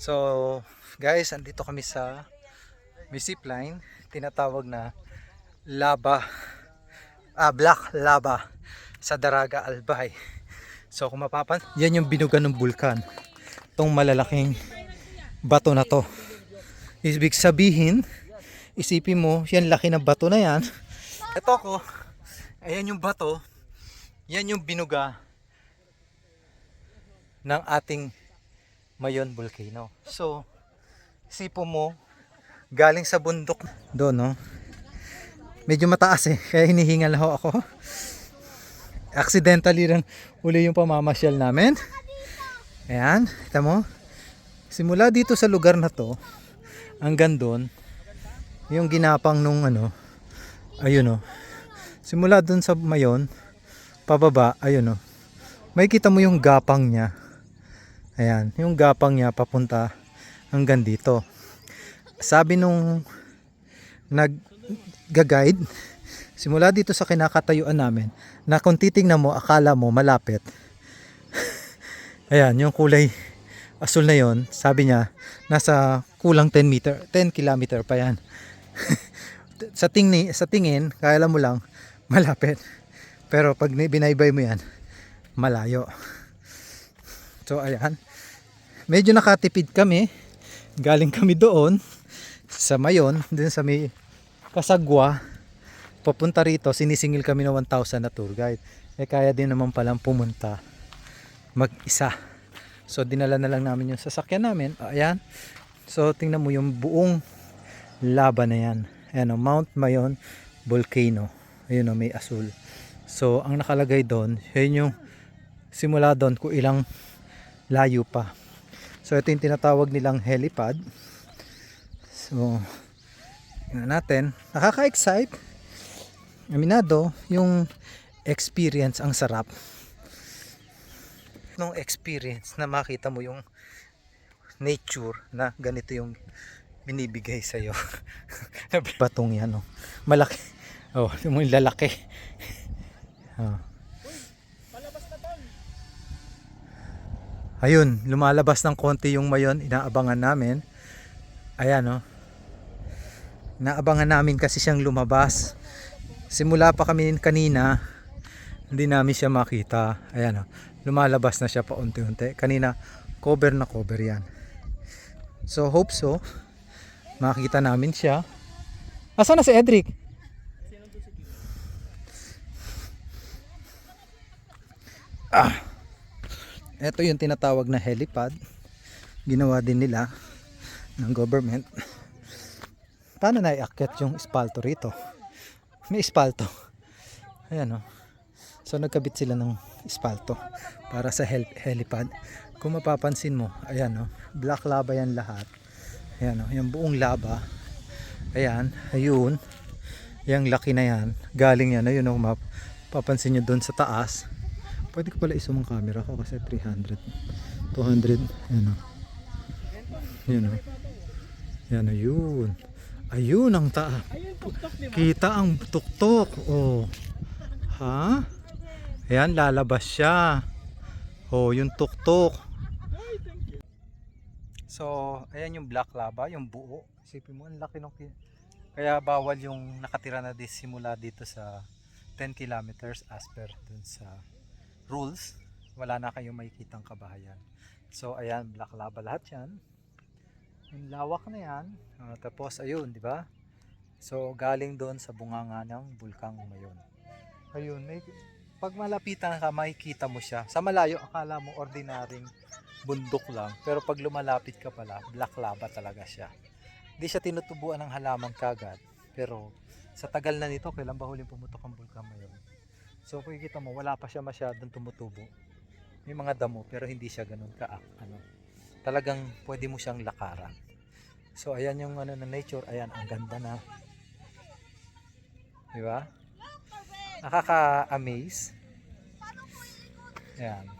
So, guys, andito kami sa may zipline, tinatawag na lava, ah, black lava sa Daraga Albay. So, kung mapapan, yan yung binuga ng bulkan. Itong malalaking bato na to. Ibig sabihin, isipin mo, yan laki ng bato na yan. Ito ko, ayan yung bato, yan yung binuga ng ating Mayon Volcano. So, sipo mo, galing sa bundok doon, no? Medyo mataas eh, kaya hinihingal ho ako. Accidentally lang uli yung pamamasyal namin. Ayan, kita mo. Simula dito sa lugar na to, hanggang doon, yung ginapang nung ano, ayun oh. Simula doon sa Mayon, pababa, ayun oh. May kita mo yung gapang niya. Ayan, yung gapang niya papunta hanggang dito. Sabi nung nag-guide, simula dito sa kinakatayuan namin, na kung titingnan mo, akala mo malapit. Ayan, yung kulay asul na yon sabi niya, nasa kulang 10 meter, 10 kilometer pa yan. sa, tingin, sa tingin, kaya mo lang, malapit. Pero pag binaybay mo yan, malayo. So ayan. Medyo nakatipid kami. Galing kami doon sa Mayon, din sa may Kasagwa. Papunta rito, sinisingil kami ng 1,000 na tour guide. Eh kaya din naman palang pumunta mag-isa. So dinala na lang namin yung sasakyan namin. Ayan. So tingnan mo yung buong laba na yan. Ayan o, Mount Mayon Volcano. Ayun o, may asul. So ang nakalagay doon, yun yung simula doon kung ilang layo pa. So ito yung tinatawag nilang helipad. So tingnan natin. Nakaka-excite. Aminado, yung experience ang sarap. Nung experience na makita mo yung nature na ganito yung binibigay sa iyo. Batong yan, oh. Malaki. Oh, yung lalaki. Oh. Ayun, lumalabas ng konti yung mayon, inaabangan namin. Ayan, oh. Inaabangan namin kasi siyang lumabas. Simula pa kami kanina, hindi namin siya makita. Ayan, oh. Lumalabas na siya paunti-unti. Kanina, cover na cover yan. So, hope so. Makita namin siya. Asa na si Edric? Ah. Ito yung tinatawag na helipad. Ginawa din nila ng government. Paano na iakyat yung espalto rito? May espalto. Ayan o. So nagkabit sila ng espalto para sa hel- helipad. Kung mapapansin mo, ayan o. Black lava yan lahat. Ayan o. Yung buong lava. Ayan. Ayun. Yung laki na yan. Galing yan. Ayun o. Map. Papansin nyo doon sa taas. Pwede ko pala isum ang camera ko kasi 300. 200. Ayan o. Ayan o. Ayan o. Yun. Ayun ang ta. Kita ang tuktok. Oh. Ha? Ayan, lalabas siya. Oh, yung tuktok. So, ayan yung black lava, yung buo. Isipin mo, ang laki ng kin- Kaya bawal yung nakatira na simula dito sa 10 kilometers as per dun sa rules. Wala na kayong makikitang kabahayan. So, ayan, black lava lahat yan. Yung lawak na yan. Ah, tapos, ayun, di ba? So, galing doon sa bunganga ng bulkang Umayon. Ayun, may, pag malapitan ka, makikita mo siya. Sa malayo, akala mo ordinaryong bundok lang. Pero pag lumalapit ka pala, black lava talaga siya. Hindi siya tinutubuan ng halaman kagad. Pero sa tagal na nito, kailan ba huling pumutok ang bulkan ngayon? So kung makikita mo, wala pa siya masyadong tumutubo. May mga damo, pero hindi siya ganun ka ano. Talagang pwede mo siyang lakaran. So ayan yung ano na nature, ayan ang ganda na. Di ba? Nakaka-amaze. Ayan.